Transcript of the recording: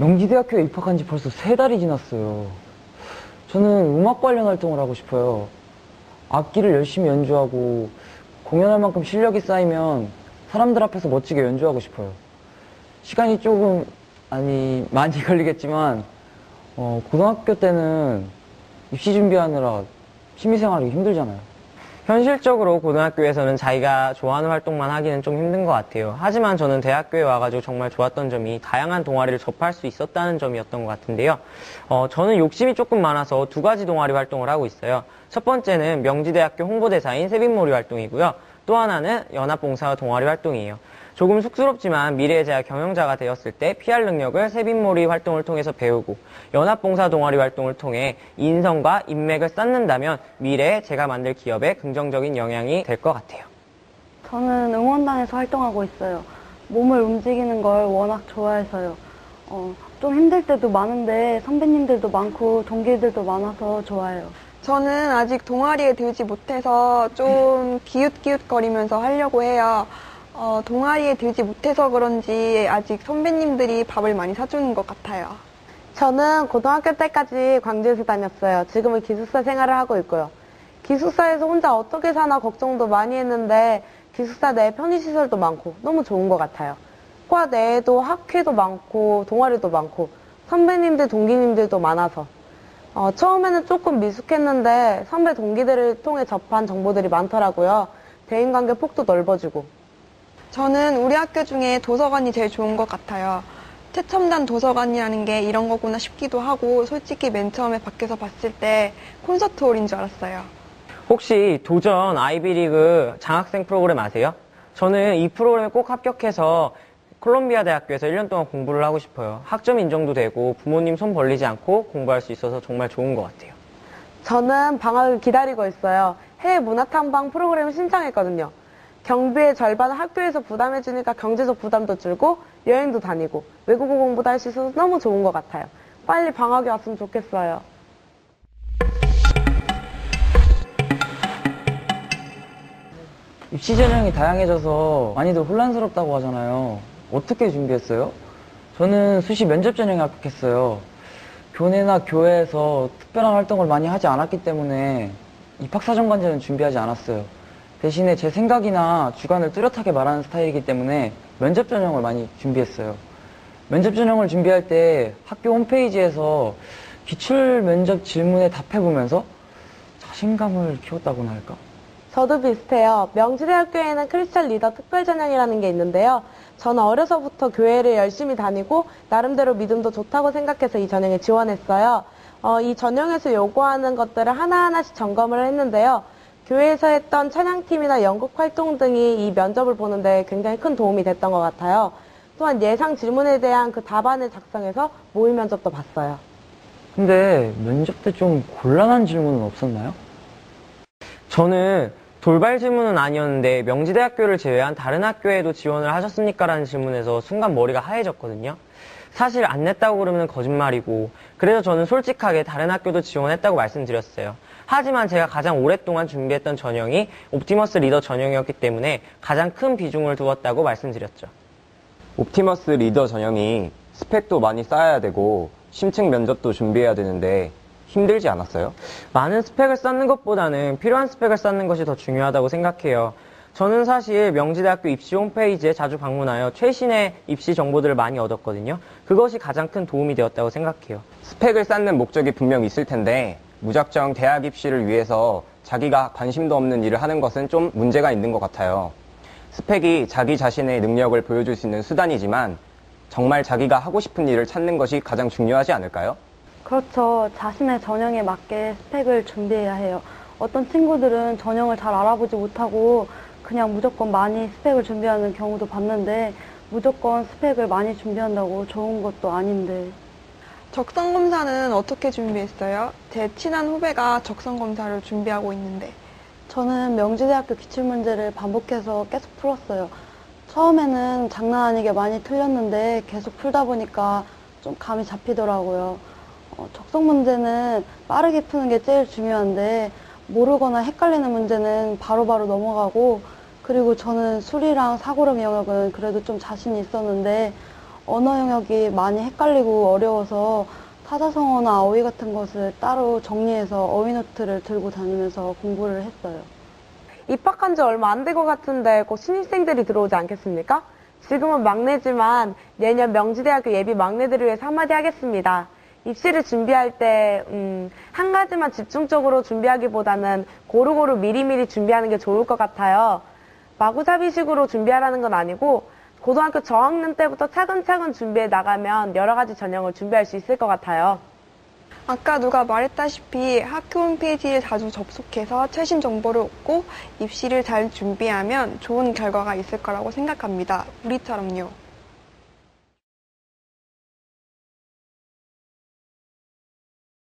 명지대학교에 입학한 지 벌써 세 달이 지났어요. 저는 음악 관련 활동을 하고 싶어요. 악기를 열심히 연주하고 공연할 만큼 실력이 쌓이면 사람들 앞에서 멋지게 연주하고 싶어요. 시간이 조금, 아니, 많이 걸리겠지만, 어, 고등학교 때는 입시 준비하느라 취미생활이 힘들잖아요. 현실적으로 고등학교에서는 자기가 좋아하는 활동만 하기는 좀 힘든 것 같아요. 하지만 저는 대학교에 와가지고 정말 좋았던 점이 다양한 동아리를 접할 수 있었다는 점이었던 것 같은데요. 어, 저는 욕심이 조금 많아서 두 가지 동아리 활동을 하고 있어요. 첫 번째는 명지대학교 홍보대사인 세빈몰이 활동이고요. 또 하나는 연합봉사 동아리 활동이에요. 조금 쑥스럽지만 미래에 제가 경영자가 되었을 때 PR 능력을 세빈몰이 활동을 통해서 배우고 연합봉사 동아리 활동을 통해 인성과 인맥을 쌓는다면 미래에 제가 만들 기업에 긍정적인 영향이 될 것 같아요. 저는 응원단에서 활동하고 있어요. 몸을 움직이는 걸 워낙 좋아해서요. 어, 좀 힘들 때도 많은데 선배님들도 많고 동기들도 많아서 좋아요. 저는 아직 동아리에 들지 못해서 좀 기웃기웃거리면서 하려고 해요. 어, 동아리에 들지 못해서 그런지 아직 선배님들이 밥을 많이 사주는 것 같아요. 저는 고등학교 때까지 광주에서 다녔어요. 지금은 기숙사 생활을 하고 있고요. 기숙사에서 혼자 어떻게 사나 걱정도 많이 했는데 기숙사 내에 편의시설도 많고 너무 좋은 것 같아요. 과 내에도 학회도 많고 동아리도 많고 선배님들, 동기님들도 많아서 어, 처음에는 조금 미숙했는데 선배 동기들을 통해 접한 정보들이 많더라고요. 대인관계 폭도 넓어지고 저는 우리 학교 중에 도서관이 제일 좋은 것 같아요. 최첨단 도서관이라는 게 이런 거구나 싶기도 하고 솔직히 맨 처음에 밖에서 봤을 때 콘서트홀인 줄 알았어요. 혹시 도전 아이비리그 장학생 프로그램 아세요? 저는 이 프로그램에 꼭 합격해서 콜롬비아 대학교에서 1년 동안 공부를 하고 싶어요. 학점 인정도 되고 부모님 손 벌리지 않고 공부할 수 있어서 정말 좋은 것 같아요. 저는 방학을 기다리고 있어요. 해외 문화 탐방 프로그램을 신청했거든요. 경비의 절반을 학교에서 부담해주니까 경제적 부담도 줄고 여행도 다니고 외국어 공부도 할 수 있어서 너무 좋은 것 같아요. 빨리 방학이 왔으면 좋겠어요. 입시 전형이 다양해져서 많이들 혼란스럽다고 하잖아요. 어떻게 준비했어요? 저는 수시 면접 전형에 합격했어요. 교내나 교회에서 특별한 활동을 많이 하지 않았기 때문에 입학사정관제는 준비하지 않았어요. 대신에 제 생각이나 주관을 뚜렷하게 말하는 스타일이기 때문에 면접 전형을 많이 준비했어요. 면접 전형을 준비할 때 학교 홈페이지에서 기출 면접 질문에 답해보면서 자신감을 키웠다고나 할까? 저도 비슷해요. 명지대학교에는 크리스천 리더 특별 전형이라는 게 있는데요. 저는 어려서부터 교회를 열심히 다니고 나름대로 믿음도 좋다고 생각해서 이 전형에 지원했어요. 어, 이 전형에서 요구하는 것들을 하나하나씩 점검을 했는데요. 교회에서 했던 찬양팀이나 연극 활동 등이 이 면접을 보는데 굉장히 큰 도움이 됐던 것 같아요. 또한 예상 질문에 대한 그 답안을 작성해서 모의 면접도 봤어요. 근데 면접 때 좀 곤란한 질문은 없었나요? 저는 돌발 질문은 아니었는데 명지대학교를 제외한 다른 학교에도 지원을 하셨습니까? 라는 질문에서 순간 머리가 하얘졌거든요. 사실 안 냈다고 그러면 거짓말이고 그래서 저는 솔직하게 다른 학교도 지원했다고 말씀드렸어요. 하지만 제가 가장 오랫동안 준비했던 전형이 옵티머스 리더 전형이었기 때문에 가장 큰 비중을 두었다고 말씀드렸죠. 옵티머스 리더 전형이 스펙도 많이 쌓아야 되고 심층 면접도 준비해야 되는데 힘들지 않았어요? 많은 스펙을 쌓는 것보다는 필요한 스펙을 쌓는 것이 더 중요하다고 생각해요. 저는 사실 명지대학교 입시 홈페이지에 자주 방문하여 최신의 입시 정보들을 많이 얻었거든요. 그것이 가장 큰 도움이 되었다고 생각해요. 스펙을 쌓는 목적이 분명 있을 텐데 무작정 대학 입시를 위해서 자기가 관심도 없는 일을 하는 것은 좀 문제가 있는 것 같아요. 스펙이 자기 자신의 능력을 보여줄 수 있는 수단이지만 정말 자기가 하고 싶은 일을 찾는 것이 가장 중요하지 않을까요? 그렇죠. 자신의 전형에 맞게 스펙을 준비해야 해요. 어떤 친구들은 전형을 잘 알아보지 못하고 그냥 무조건 많이 스펙을 준비하는 경우도 봤는데 무조건 스펙을 많이 준비한다고 좋은 것도 아닌데 적성 검사는 어떻게 준비했어요? 제 친한 후배가 적성 검사를 준비하고 있는데 저는 명지대학교 기출문제를 반복해서 계속 풀었어요. 처음에는 장난 아니게 많이 틀렸는데 계속 풀다 보니까 좀 감이 잡히더라고요. 어, 적성 문제는 빠르게 푸는 게 제일 중요한데 모르거나 헷갈리는 문제는 바로바로 바로 넘어가고 그리고 저는 술이랑 사고력 영역은 그래도 좀 자신이 있었는데 언어 영역이 많이 헷갈리고 어려워서 타자성어나 어휘 같은 것을 따로 정리해서 어휘 노트를 들고 다니면서 공부를 했어요. 입학한 지 얼마 안 된 것 같은데 곧 신입생들이 들어오지 않겠습니까? 지금은 막내지만 내년 명지대학교 예비 막내들을 위해서 한마디 하겠습니다. 입시를 준비할 때, 음, 한 가지만 집중적으로 준비하기보다는 고루고루 미리미리 준비하는 게 좋을 것 같아요. 마구잡이식으로 준비하라는 건 아니고, 고등학교 저학년 때부터 차근차근 준비해 나가면 여러 가지 전형을 준비할 수 있을 것 같아요. 아까 누가 말했다시피 학교 홈페이지를 자주 접속해서 최신 정보를 얻고 입시를 잘 준비하면 좋은 결과가 있을 거라고 생각합니다. 우리처럼요.